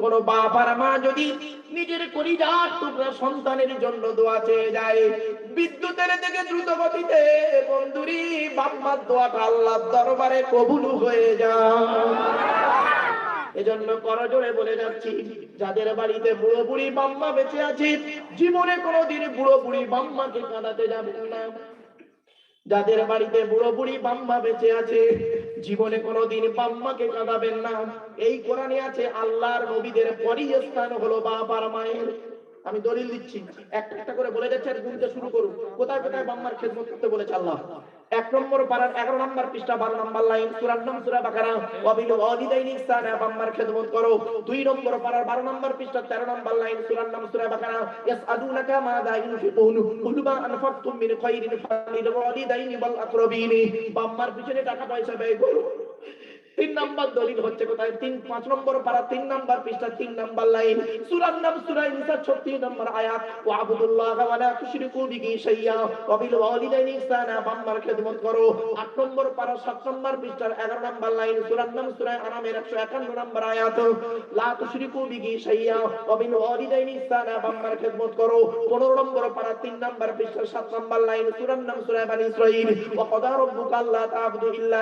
কোন বাপ আর মা যদি নিজের টুকরা সন্তানের জন্য দোয়া চেয়ে যায়, বিদ্যুতের থেকে দ্রুত গতিতে বন্ধুরি বাম্মার দোয়াটা দরবারে কবুল হয়ে যায়। এজন্য করজোড়ে বলে যাচ্ছি, যাদের বাড়িতে বুড়ো বুড়ি বাম্মা বেঁচে আছে, জীবনে কোনোদিন বুড়ো বুড়ি বাম্মাকে কাঁদাতে যাবেন না। যাদের বাড়িতে বুড়ো বুড়ি বাম্মা বেঁচে আছে জীবনে কোনোদিন বাম্মাকে কাঁদাবেন না। এই কোরআনে আছে, আল্লাহর নবীদের পরই স্থান হলো বাবার মায়ের। আমি দলিল দিচ্ছি, একটা একটা করে বলে যাচ্ছে আর গুনতে শুরু করুন। কোথায় কোথায় বাম্মার খেদমত করতে বলেছে আল্লাহ? এক নম্বর পারার এগারো নম্বর পৃষ্ঠা, বারো নম্বর লাইন, সুরার নাম সুরা বাকারা। অবিল অলিদাইনি ইহসানা, বাম্মার খেদমত করো। দুই নম্বর পারার বারো নম্বর পৃষ্ঠা, তেরো নম্বর লাইন, সুরার নাম সুরা বাকারা। ইয়াসআলুনাকা মাযা ইউনফিকুন কুল মা আনফাকতুম মিন খায়রিন ফালিল ওয়ালিদাইনি ওয়াল আকরাবিন। পিছনে টাকা পয়সা ব্যয় করো। তিন নাম্বার দলিল হচ্ছে কোথায়? তিন, পাঁচ নম্বর পারা তিন নাম্বার পৃষ্ঠা, তিন নাম্বার লাইন। সূরার নাম সূরা 36 নম্বর আয়াত। ওয়া আবুদুল্লাহ ওয়া লা তুশরিকু বিহি শাইয়্যা ওয়া বিল ওয়ালিদাইনি ইহসানা, বাম্মার খেদমত করো। আট নম্বর সাত নম্বর পৃষ্ঠার 11 নম্বর লাইন। সূরার নাম সূরা আনামের 151 নম্বর আয়াত। লা বাম্মার খেদমত করো। 15 নম্বর তিন পৃষ্ঠার 7 নম্বর লাইন। সূরার নাম সূরা বানি ইল্লা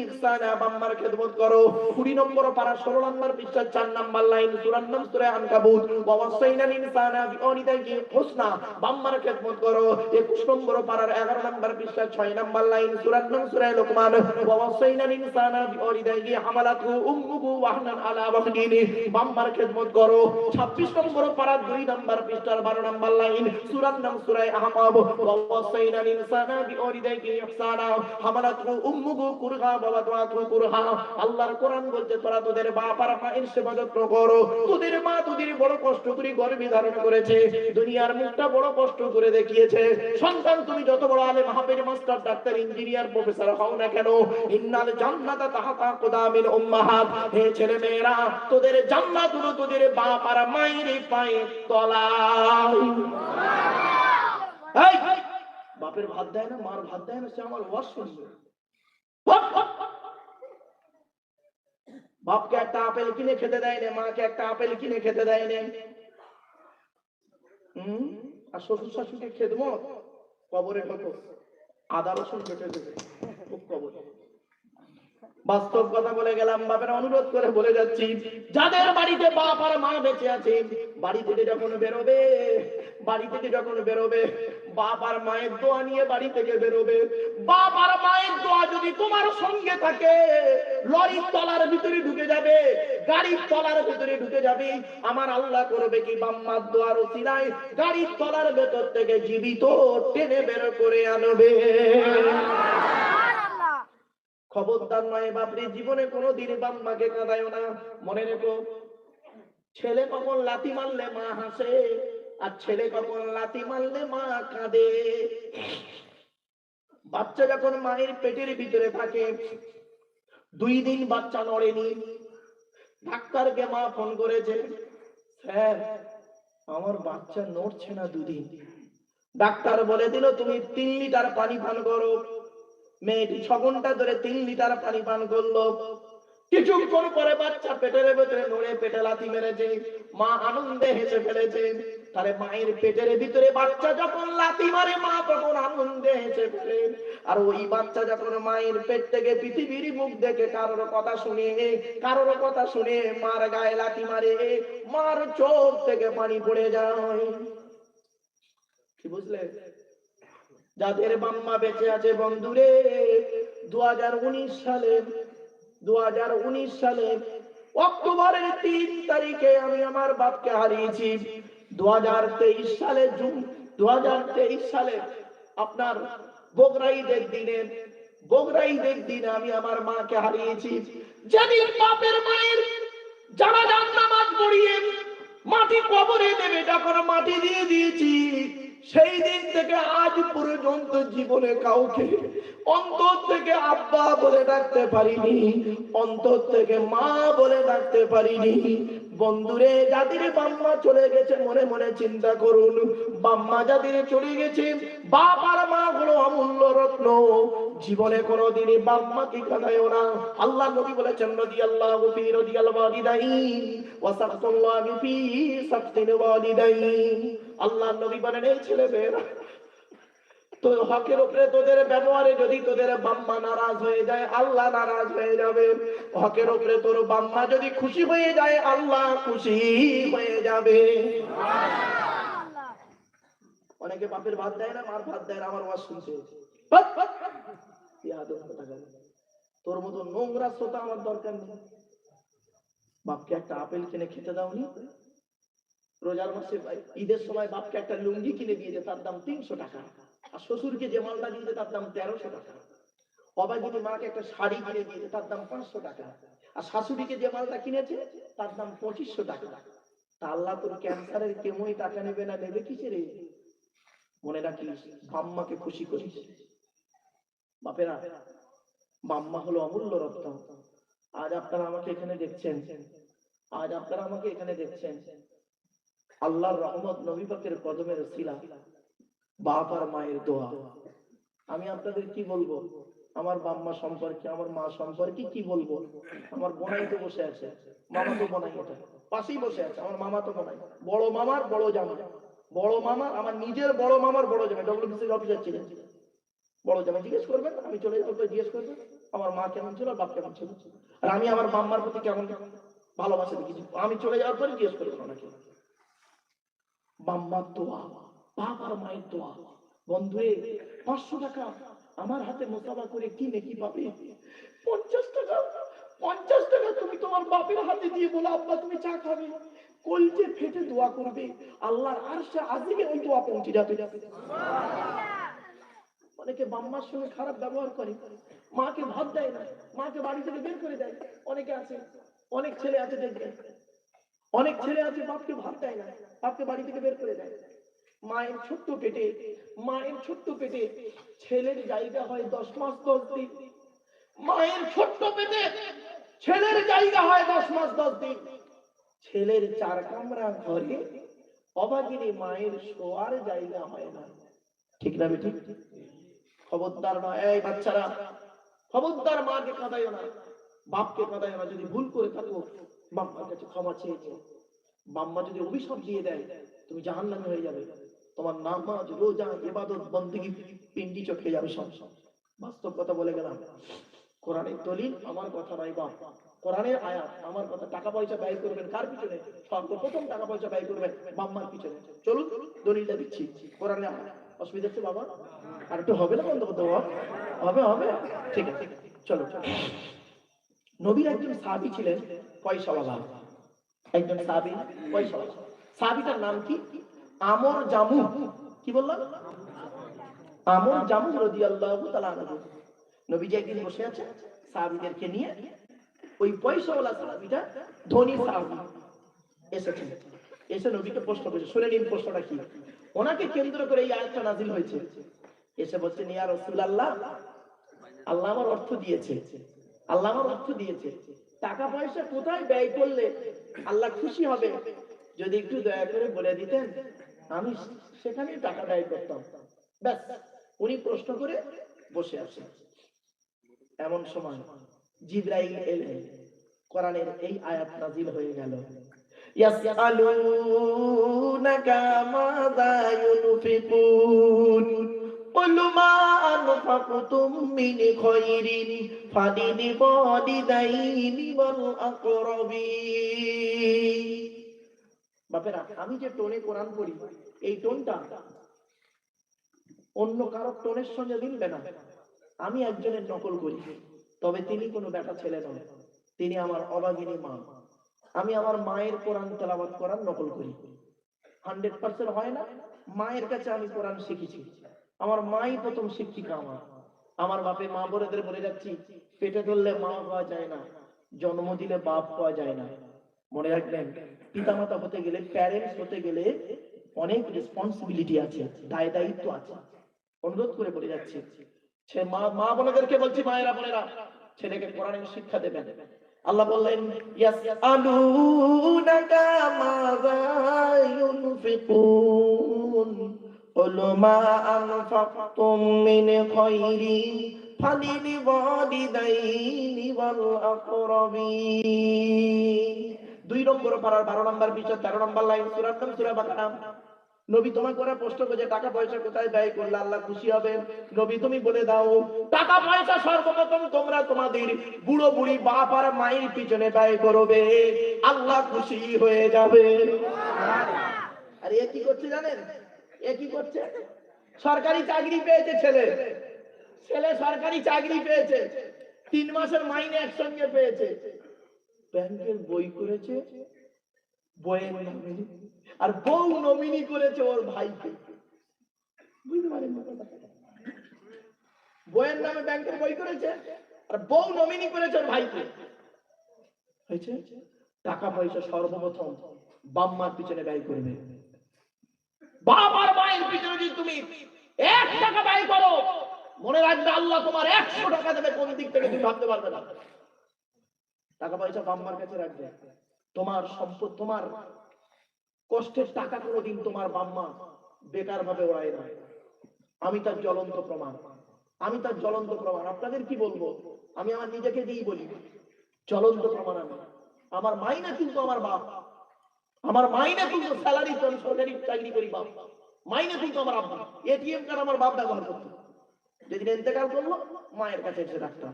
ইহসানা বাম্মার খেদমত করো। 20 নম্বর পারা 16 নম্বর পৃষ্ঠার 4 নম্বর লাইন সূরার নাম সূরা আনকাবুত। ওয়া ওয়াসাইনাল ইনসানা বিওয়ালিদাইহি হুসনা, বাম্মার খেদমত করো। 21 নম্বর পারার 11 নম্বর পৃষ্ঠার 6 নম্বর লাইন সূরার নাম সূরা লোকমান। ওয়া ওয়াসাইনাল ইনসানা বিওয়ালিদাইহি হামালাতহু উম্মুহু ওয়াহনান আলা ওয়াহনিনি বাম্মার খেদমত করো। 26 নম্বর পারার 2 নম্বর পৃষ্ঠার 12 নম্বর লাইন সূরার নাম সূরা আহকাব ওয়া ওয়াসাইনাল বাবা ওয়াদাতহু কুরহা আল্লাহর কোরআন বলছে, তোরা তোদের বাপ আর মায়ের সেবা যত্ন করো। তোদের মা তোদের বড় কষ্ট করে ধারণ করেছে, দুনিয়ার মুখটা বড় কষ্ট করে দেখিয়েছে। সন্তান, তুমি যত বড় মাস্টার, ডাক্তার, ইঞ্জিনিয়ার, প্রফেসর হও না কেন, ইন্নাল জান্নাতা তাহাতা কুদামিল উম্মাহাত। হে ছেলে মেয়েরা, তোদের জান্নাত হলো তোদের বাপ আর মায়ের বাপের ভাত দেয় না, মার ভাত দেয় না, সে আমার ওয়াজ। বাপকে একটা আপেল কিনে খেতে দেয় না, মাকে একটা আপেল কিনে খেতে দেয় না। হম? আর শ্বশুর শাশুড়িকে খেদমত কবরে কত? আদা রসুন কেটে দেবে। খুব কবরে। বাস্তব কথা বলে গেলাম, বাপের অনুরোধ করে বলে যাচ্ছি, যাদের বাড়িতে বাপ আর মা বেঁচে আছে, বাড়ি থেকে যখন বেরোবে, বাড়ি থেকে যখন বেরোবে, বাপ আর মায়ের দোয়া নিয়ে বাড়ি থেকে বেরোবে, বাপ আর মায়ের দোয়া যদি তোমার সঙ্গে থাকে, লরির তলার ভিতরে ঢুকে যাবে, গাড়ির তলার ভিতরে ঢুকে যাবে, আমার আল্লাহ করবে কি বাম্মার দোয়ার ওসিলায়, গাড়ির তলার ভেতর থেকে জীবিত টেনে বের করে আনবে। খবরদার নয় বাপরি, জীবনে কোনো দিন বাম্মাকে কাঁদায় না। মনে রেখো, ছেলে কখন লাথি মারলে মা হাসে, আর ছেলে কখন লাথি মারলে মা কাঁদে। বাচ্চা যখন মায়ের পেটের ভিতরে থাকে, দুই দিন বাচ্চা নড়েনি। ডাক্তারকে মা ফোন করেছে, স্যার, আমার বাচ্চা নড়ছে না দুদিন। ডাক্তার বলে দিল, তুমি তিন লিটার পানি পান করো। মেয়েটি ছ ঘণ্টা ধরে তিন লিটার পানি পান করল। কিছুক্ষণ পরে বাচ্চা পেটের ভেতরে নড়ে পেটে লাথি মেরেছে। মা আনন্দে হেসে ফেলেছে। তাহলে মায়ের পেটের ভিতরে বাচ্চা যখন লাথি মারে, মা তখন আনন্দে হেসে ফেলে। আর ওই বাচ্চা যখন মায়ের পেট থেকে পৃথিবীর মুখ দেখে কারোর কথা শুনে, কারোর কথা শুনে মার গায়ে লাথি মারে, মার চোখ থেকে পানি পড়ে যায়। কি বুঝলে? যাদের বাম্মা বেঁচে আছে বন্ধুরে দু সালে দু সালে অক্টোবরের তিন তারিখে আমি আমার বাপকে হারিয়েছি। দু সালে জুন দু সালে আপনার বগরা ঈদের দিনে বগরা ঈদের দিনে আমি আমার মাকে হারিয়েছি। যেদিন বাপের মায়ের যারা যান নামাজ পড়িয়ে মাটি কবরে দেবে, যখন মাটি দিয়ে দিয়েছি সেই দিন থেকে আজ পর্যন্ত জীবনে কাউকে অন্তর থেকে আব্বা বলে ডাকতে পারিনি, অন্তর থেকে মা বলে ডাকতে পারিনি। বন্ধুরে, যাদের বাম্মা চলে গেছে, মনে মনে চিন্তা করুন, বাম্মা যাদের চলে গেছে, বাপ আর মা হলো অমূল্য রত্ন। জীবনে কোনোদিনই বাম্মাকে কাঁদায়ও না। আল্লাহ নবী বলেছেন নদী আল্লাহ ফি রদি আল ওয়ালিদাইন, ওয়া সাকতুল্লাহ ফি সাকতিল ওয়ালিদাইন। আল্লাহ নবী বলেন, এই ছেলে মেয়েরা তোর হকের উপরে তোদের ব্যবহারে যদি তোদের বাম্মা নারাজ হয়ে যায়, আল্লাহ নারাজ হয়ে যাবে। হকের উপরে তোর বাম্মা যদি খুশি হয়ে যায়, আল্লাহ খুশি হয়ে যাবে। অনেকে বাপের ভাত দেয় না, মার ভাত দেয় না, আমার ওয়াজ শুনছে। তোর মতো নোংরা শ্রোতা আমার দরকার নেই। বাপকে একটা আপেল কিনে খেতে দাওনি রোজার মাসে ঈদের সময় বাপকে একটা লুঙ্গি কিনে দিয়েছে তার দাম তিনশো টাকা। আর শ্বশুরকে যে মালটা দিয়েছে তার দাম তেরোশো টাকা। অবাগিনী মাকে একটা শাড়ি কিনে দিয়েছে তার দাম পাঁচশো টাকা। আর শাশুড়িকে যে মালটা কিনেছে, তার দাম পঁচিশশো টাকা। তা আল্লাহ তোর ক্যান্সারের কেমোই টাকা নেবে না, নেবে কিসে রে? মনে রাখিস, বাম্মাকে খুশি করিস। বাপেরা, বাম্মা হলো অমূল্য রত্ন। আজ আপনারা আমাকে এখানে দেখছেন। আজ আপনারা আমাকে এখানে দেখছেন। আল্লাহর রহমত নবী পাকের কদমের শিলা বাপ আর মায়ের দোয়া। আমি আপনাদের কি বলব? আমার বাম্মা সম্পর্কে, আমার মা সম্পর্কে কি বলব? আমার বোনাই তো বসে আছে, মামা তো বোনাই এটা। পাশেই বসে আছে, আমার মামা তো বোনাই। বড় মামার বড় জামা বড় মামার, আমার নিজের বড় মামার বড় জামাই। ডব্লিউবিসি অফিসার ছিলেন। বড় জামাই জিজ্ঞেস করবেন, আমি চলে যাব জিজ্ঞেস করবেন, আমার মা কেমন ছিল, বাপ কেমন ছিল? আর আমি আমার মাম্মার প্রতি কেমন ভালোবাসা দেখেছি। আমি চলে যাওয়ার পরে জিজ্ঞেস করবেন ওনাকে। বাম্মার দোয়া বাপ আর মায়ের দোয়া। বন্ধুরে পাঁচশো টাকা আমার হাতে মোতাবা করে কি নাকি পাবে? পঞ্চাশ টাকা পঞ্চাশ টাকা তুমি তোমার বাপের হাতে দিয়ে বলো, আব্বা তুমি চা খাবে। কলজে ফেটে দোয়া করবে, আল্লাহর আরশে আজিমে ওই দোয়া পৌঁছে যাবে। অনেকে বাম্মার সঙ্গে খারাপ ব্যবহার করে, মাকে ভাত দেয় না, মাকে বাড়ি থেকে বের করে দেয়। অনেকে আছে, অনেক ছেলে আছে দেখবে। অনেক ছেলে আছে, বাপকে ভাত দেয় না, বাপকে বাড়ি থেকে বের করে দেয়। মায়ের ছোট্ট পেটে, মায়ের ছোট্ট পেটে ছেলের জায়গা হয় দশ মাস দশ দিন। মায়ের ছোট্ট পেটে ছেলের জায়গা হয় দশ মাস দশ দিন। ছেলের চার কামরা ঘরে অবাগিনী মায়ের শোয়ার জায়গা হয় না। ঠিক না বেটি খবরদার নয়, এই বাচ্চারা। খবরদার মাকে কাঁদাইও না, বাপকে কাঁদাইও না, যদি ভুল করে থাকো। বাপ্পার কাছে ক্ষমা চেয়েছো। বাম্মা যদি অভিশাপ দিয়ে দেয়, তুমি জাহান্নামে হয়ে যাবে। তোমার নামাজ রোজা, ইবাদত, বন্দিগি পিন্ডি চটকে যাবে সব। বাস্তব কথা বলে গেলাম। কোরআনের দলিল আমার কথা নয় বাপ। কোরআনের আয়াত আমার কথা। টাকা পয়সা ব্যয় করবেন কার পিছনে? সর্বপ্রথম টাকা পয়সা ব্যয় করবেন বাম্মার পিছনে। চলুন, দলিলটা দিচ্ছি। কোরআনের আয়াত। অসুবিধা হচ্ছে বাবা আর একটু হবে না বন্ধ করতে হবে হবে। ঠিক আছে, চলো। নবীর একজন সাহাবি ছিলেন। একজন নাম কি? আমর জামু। কি বললাম আমর জামু একদিন বসে আছে নিয়ে। ওই পয়সাওয়ালা ধনী সাহাবি এসেছেন এসে নবীকে প্রশ্ন শুনে নিন প্রশ্নটা কি? ওনাকে কেন্দ্র করে এই আয়াতটা নাজিল হয়েছে। এসে বলছেন ইয়া রাসূলুল্লাহ, আল্লাহ আমার অর্থ দিয়েছে। আল্লাহ আমার অর্থ দিয়েছে। টাকা পয়সা কোথায় ব্যয় করলে আল্লাহ খুশি হবে? যদি একটু দয়া করে বলে দিতেন, আমি সেখানেই টাকা ব্যয় করতাম। ব্যাস, উনি প্রশ্ন করে বসে আছেন। এমন সময় জিব্রাইল এলেন কোরআনের এই আয়াত নাজিল হয়ে গেল। ইয়াসআলুনাকা মাযা ইউনফিকুন। বাপেরা, আমি যে টোনে কোরআন করি এই টোনটা অন্য কারও টোনের সঙ্গে মিলবে না। আমি একজনের নকল করি, তবে তিনি কোনো বেটা ছেলে নন, তিনি আমার অবাগিনী মা। আমি আমার মায়ের কোরআন তেলাবাত করার নকল করি। হান্ড্রেড পার্সেন্ট হয় না? মায়ের কাছে আমি কোরআন শিখেছি। আমার মাই প্রথম শিক্ষিকা আমার। আমার বাপে মা বোনেদের বলে যাচ্ছি, পেটে ধরলে মা পাওয়া যায় না, জন্ম দিলে বাপ পাওয়া যায় না। মনে রাখবেন, পিতামাতা হতে গেলে প্যারেন্টস হতে গেলে অনেক রেসপন্সিবিলিটি আছে, দায় দায়িত্ব আছে। অনুরোধ করে বলে যাচ্ছি, সে মা মা বোনেদেরকে বলছি, মায়েরা বোনেরা, ছেলেকে কোরআনের শিক্ষা দেবেন। আল্লাহ বললেন, ইয়াসআলুনাকা মাযা ইউনফিকুন। قل ما أنفقتم من خير فللوالدين والأقربين দুই নম্বর পারার বারো নম্বর বিষয় তেরো নম্বর লাইন সুরার নাম সুরা বাকারা নবী তোমাকে ওরা প্রশ্ন করছে টাকা পয়সা কোথায় ব্যয় করলে আল্লাহ খুশি হবেন নবী তুমি বলে দাও টাকা পয়সা সর্বপ্রথম তোমরা তোমাদের বুড়ো বুড়ি বাপ আর মায়ের পিছনে ব্যয় করবে আল্লাহ খুশি হয়ে যাবে আর এ কি করছে জানেন কি করছে? সরকারি চাকরি পেয়েছে ছেলে। ছেলে সরকারি চাকরি পেয়েছে। তিন মাসের মাইনে একসঙ্গে পেয়েছে। ব্যাংকের বই করেছে, বইয়ের নামে, আর বউ নমিনি করেছে ওর ভাইকে। বইয়ের নামে ব্যাংকের বই করেছে, আর বউ নমিনি করেছে ওর ভাইকে। হয়েছে? টাকা পয়সা সর্বপ্রথম বাম্মার পিছনে ব্যয় করবে বাবার মায়ের পিছনে যদি তুমি এক টাকা ব্যয় করো, মনে রাখবে আল্লাহ তোমার একশো টাকা দেবে, কোন দিক থেকে তুমি ভাবতে পারবে না। টাকা পয়সা বাম্মার কাছে রাখবে। তোমার সম্পদ, তোমার কষ্টের টাকা কোনোদিন তোমার বাম্মা বেকার ভাবে ওড়ায় না। আমি তার জ্বলন্ত প্রমাণ, আমি তার জ্বলন্ত প্রমাণ। আপনাদের কি বলব? আমি আমার নিজেকে দিয়েই বলি, জ্বলন্ত প্রমাণ আমি। আমার মাইনে কিন্তু আমার বাপ। আমার মাইনে কিন্তু স্যালারি তো আমি সরকারি চাকরি করি বাপ। মাইনে কিন্তু আমার আব্বা। এটিএম কার্ড আমার বাপ ব্যবহার করতো। যেদিন ইন্তেকাল করল মায়ের কাছে এসে রাখতাম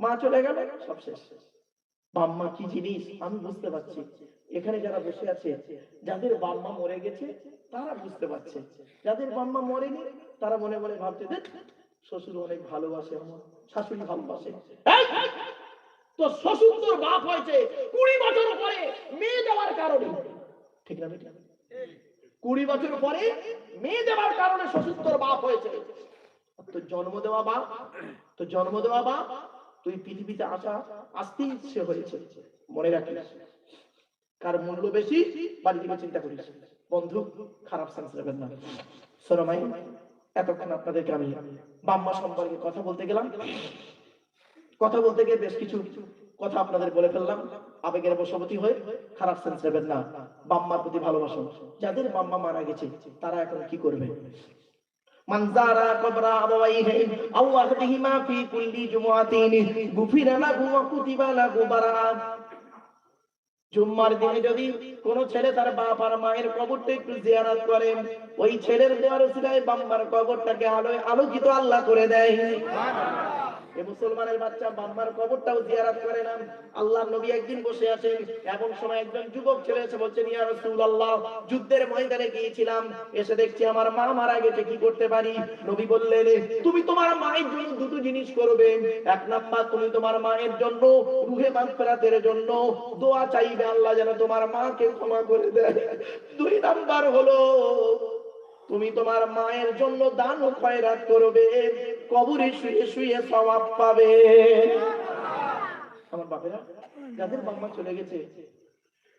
মা চলে গেল সব শেষ। বাম্মা কি জিনিস? আমি বুঝতে পারছি। এখানে যারা বসে আছে যাদের বাম্মা মরে গেছে তারা বুঝতে পারছে। যাদের বাম্মা মরেনি তারা মনে মনে ভাবছে "ধ্যাৎ, শ্বশুর অনেক ভালোবাসে আমার শাশুড়ি ভালোবাসে। শ্বশুর বাপ হয়েছে কুড়ি বছর পরে মেয়ে দেওয়ার কারণে। ঠিক না কুড়ি বছর পরে মেয়ে দেওয়ার কারণে শ্বশুর বাপ হয়েছে। জন্ম দেওয়া বাপ জন্ম দেওয়া বাপ, তুই পৃথিবীতে আসা সে হয়েছে। মনে রাখিস, কার মূল্য বেশি বাড়ি থেকে চিন্তা করিস। বন্ধু, খারাপ সেন্স নেবেন না। সোনামাই, এতক্ষণ আপনাদেরকে আমি বাম্মা সম্পর্কে কথা বলতে গেলাম। কথা বলতে গিয়ে বেশ কিছু কথা আপনাদের বলে ফেললাম আবেগের বশবতী হয়ে খারাপ সেন্স নেবেন না বাম্মার প্রতি ভালোবাসুন যাদের বাম্মা মারা গেছে তারা এখন কি করবে من زار قبر أبويه أو أحدهما في كل جمعة غفر له وكتب له براءة জুম্মার দিনে যদি কোন ছেলে তার বাপ আর মায়ের কবরটা একটু জিয়ারত করে ওই ছেলের দেওয়ার উসিলায় বাম্মার কবরটাকে আলোয় আলোকিত আল্লাহ করে দেয় মুসলমানের বাচ্চা বাম্মার কবরটাও জিয়ারত করে না আল্লাহ নবী একদিন বসে আছেন, এমন সময় একজন যুবক ছেলে এসে রাসূলুল্লাহ, যুদ্ধের ময়দানে গিয়েছিলাম, এসে দেখছি আমার মা মারা গেছে, কি করতে পারি? নবী বললেন, তুমি তোমার মায়ের জন্য দুটো জিনিস করবে। এক নাম্বার, তুমি তোমার মায়ের জন্য রুহে মাগফিরাতের জন্য দোয়া চাইবে, আল্লাহ যেন তোমার মাকে ক্ষমা করে দেয়। দুই নাম্বার হলো তুমি তোমার মায়ের জন্য দান খয়রাত করবে, কবরে শুয়ে শুয়ে সওয়াব পাবে। আমার বাপেরা, যাদের বাম্মা চলে গেছে,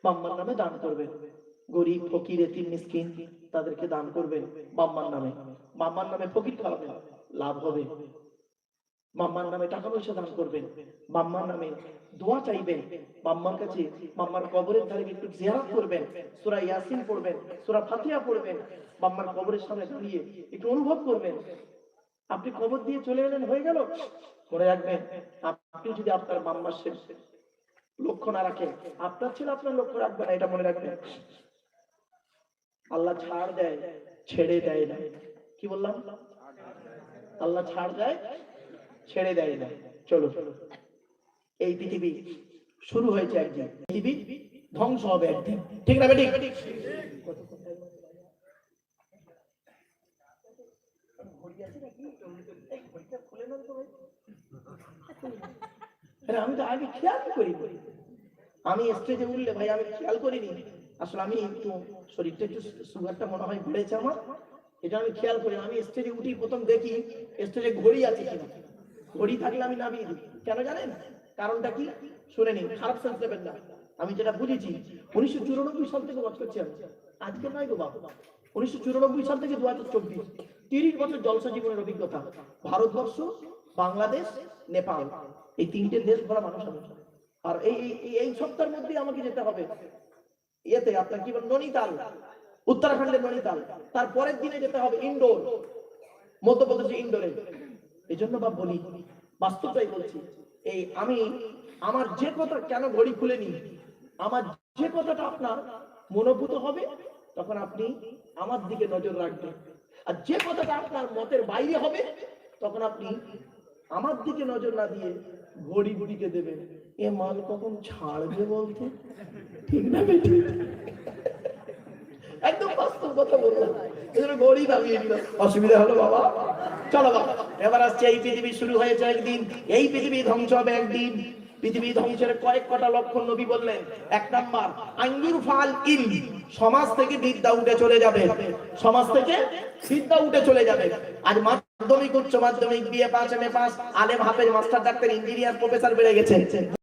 বাম্মার নামে দান করবে গরিব, ফকির, এতিম, মিসকিন, তাদেরকে দান করবে বাম্মার নামে। বাম্মার নামে ফকির খাওয়াবেন লাভ হবে। মাম্মার নামে টাকা পয়সা দান করবেন, মাম্মার নামে দোয়া চাইবেন, মাম্মার কাছে মাম্মার কবরের ধারে একটু জিয়ারত করবেন, সূরা ইয়াসিন পড়বেন, সূরা ফাতিহা পড়বেন, মাম্মার কবরের সামনে দাঁড়িয়ে একটু অনুভব করবেন। আপনি কবর দিয়ে চলে এলেন, হয়ে গেল? মনে রাখবেন, আপনি যদি আপনার মাম্মার শেষ লক্ষ্য না রাখেন, আপনার ছেলে আপনার লক্ষ্য রাখবে না, এটা মনে রাখবেন। আল্লাহ ছাড় দেয়, ছেড়ে দেয় না। কি বললাম? আল্লাহ ছাড় দেয় ছেড়ে দেয় না। চলো। এই পৃথিবী শুরু হয়েছে একদিন। পৃথিবী ধ্বংস হবে একদিন। ঠিক না আরে, আমি তো আগে খেয়াল করি আমি স্টেজে উঠলে ভাই, আমি খেয়াল করিনি। আসলে আমি একটু শরীরটা একটু সুগারটা মনে হয় বেড়েছে আমার। এটা আমি খেয়াল করি আমি স্টেজে উঠি, প্রথম দেখি স্টেজে ঘড়ি আছে কিনা। ঘড়ি থাকলে আমি নামিয়ে দিই কেন জানেন? কারণটা কি? শুনে নিন, খারাপ সেন্স দেবেন না। আমি যেটা বুঝেছি, উনিশশো চুরানব্বই সাল থেকে ওয়াচ করছি আমি। আজকে নয় গো বাবা উনিশশো চুরানব্বই সাল থেকে দু হাজার চব্বিশ। তিরিশ বছর জলসা জীবনের অভিজ্ঞতা। ভারতবর্ষ, বাংলাদেশ, নেপাল। এই তিনটে দেশ ভরা মানুষ আমি। আর এই, এই- সপ্তাহের মধ্যে আমাকে যেতে হবে। ইয়েতে আপনার কি বলে, ননিতাল। উত্তরাখণ্ডের ননিতাল। তার পরের দিনে যেতে হবে ইন্ডোর মধ্যপ্রদেশে ইন্ডোরে এই জন্য বা বলি, বাস্তবটাই বলছি, এই আমি আমার যে কথা কেন ঘড়ি খুলেনি আমার যে কথাটা আপনার মনোভূত হবে, তখন আপনি আমার দিকে নজর রাখবেন। আর যে কথাটা আপনার মতের বাইরে হবে, তখন আপনি আমার দিকে নজর না দিয়ে ঘড়ি দিকে দেবেন। এ মাল কখন ছাড়বে বলতে? ঠিক না একদম বাস্তব কথা বললাম। ঘড়ি দামিয়ে দিল অসুবিধা হলো বাবা? চলো বাবা। এবার আসছে এই পৃথিবী শুরু হয়েছে একদিন। এই পৃথিবী ধ্বংস হবে একদিন। পৃথিবী ধ্বংসের কয়েক কটা লক্ষণ নবী বললেন। এক নাম্বার, আঙ্গুর ফাল ইল সমাজ থেকে বিদ্যা উঠে চলে যাবে। সমাজ থেকে বিদ্যা উঠে চলে যাবে। আর মাধ্যমিক, উচ্চ মাধ্যমিক, BA pass M A pass, আলেম, হাফেজ, মাস্টার, ডাক্তার, ইঞ্জিনিয়ার, প্রফেসর বেড়ে গেছে।